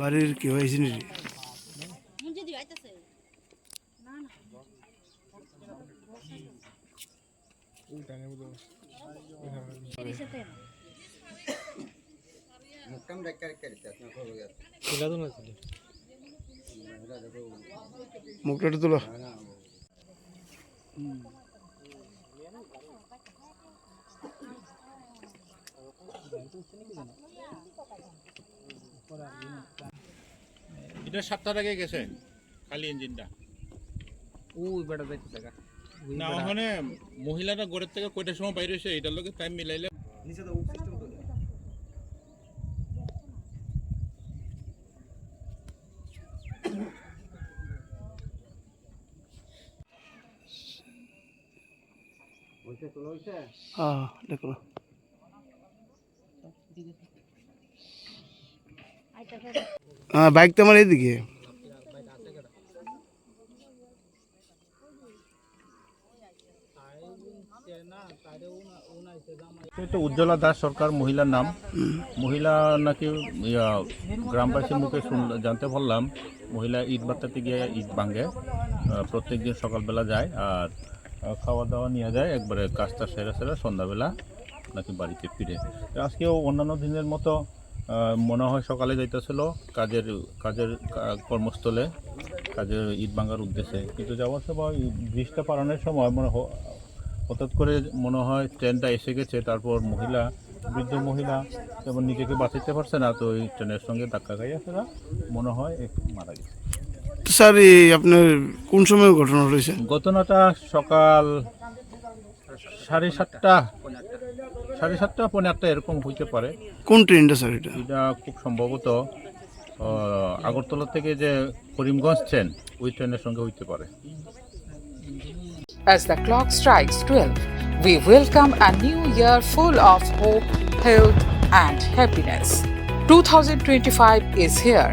বাড়ির কেউ আইসিনি মুখটা তোলো এটা সাতটার আগে গেছে খালি ইঞ্জিনটা। ওই বেটা যাইতে থাকা না ওখানে মহিলাটা ঘরের থেকে কয়টার সময় বাইরে হয়েছে এটার লোকে টাইম মিলাইলে হ্যাঁ দেখো। হ্যাঁ বাইক তো আমার এইদিকে এটা উজ্জ্বলা দাস সরকার, মহিলার নাম। মহিলা নাকি গ্রামবাসীর মুখে জানতে পারলাম, মহিলা ঈদ বাত্তাতে গিয়ে ঈদ ভাঙে। প্রত্যেক দিন সকালবেলা যায় আর খাওয়া দাওয়া নিয়ে যায়, একবারে কাজটা সেরা সেরা সন্ধ্যাবেলা নাকি বাড়িতে ফিরে। আজকেও অন্যান্য দিনের মতো মনে হয় সকালে যাইতেছিল কাজের কাজের কর্মস্থলে কাজের ইট ভাঙার উদ্দেশ্যে। কিন্তু যাওয়ার সময় ব্রিজটা পারানোর সময় মনে হঠাৎ করে মনে হয় ট্রেনটা এসে গেছে তারপর মহিলা বৃদ্ধ মহিলা যেমন নিজেকে বাঁচাতে পারছে না তো এই ট্রেনের সঙ্গে ধাক্কা খাইয়া ফেরা মনে হয় একটু মারা গেছে। স্যার এই আপনার কোন সময় ঘটনা রয়েছে ঘটনাটা সকাল সাড়ে সাতটা সাড়ে সাতটা পৌনে আটটা এরকম হইতে পারে কোন ট্রেনটা স্যার এটা এটা খুব সম্ভবত আগরতলা থেকে যে করিমগঞ্জ ট্রেন ওই ট্রেনের সঙ্গে হইতে পারে As the clock strikes 12, we welcome a new year full of hope, health, and happiness. 2025 is here,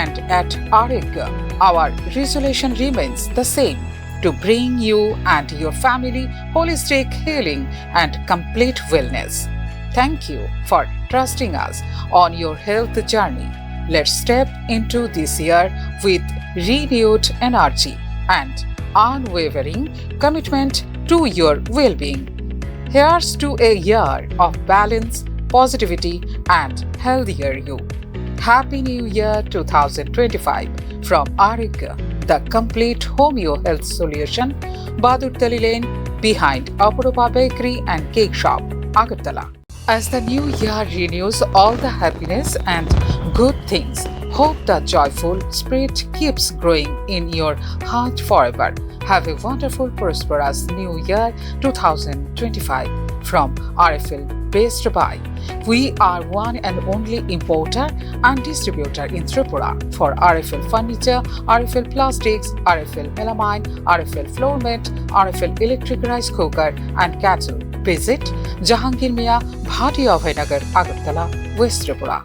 and at Arigya, our resolution remains the same to bring you and your family holistic healing and complete wellness. Thank you for trusting us on your health journey. Let's step into this year with renewed energy and unwavering commitment to your well being. Here's to a year of balance, positivity, and healthier you. Happy New Year 2025 from Arika, the complete homeo health solution, Badur Lane, behind Apuropa Bakery and Cake Shop, Agartala. As the new year renews all the happiness and good things, hope the joyful spirit keeps growing in your heart forever. Have a wonderful, prosperous new year 2025 from RFL Based by. We are one and only importer and distributor in Tripura for RFL furniture, RFL plastics, RFL melamine, RFL floor mat, RFL electric rice cooker, and kettle. Visit Jahangir Mia, Bhati Bhainagar, Agartala, West Tripura.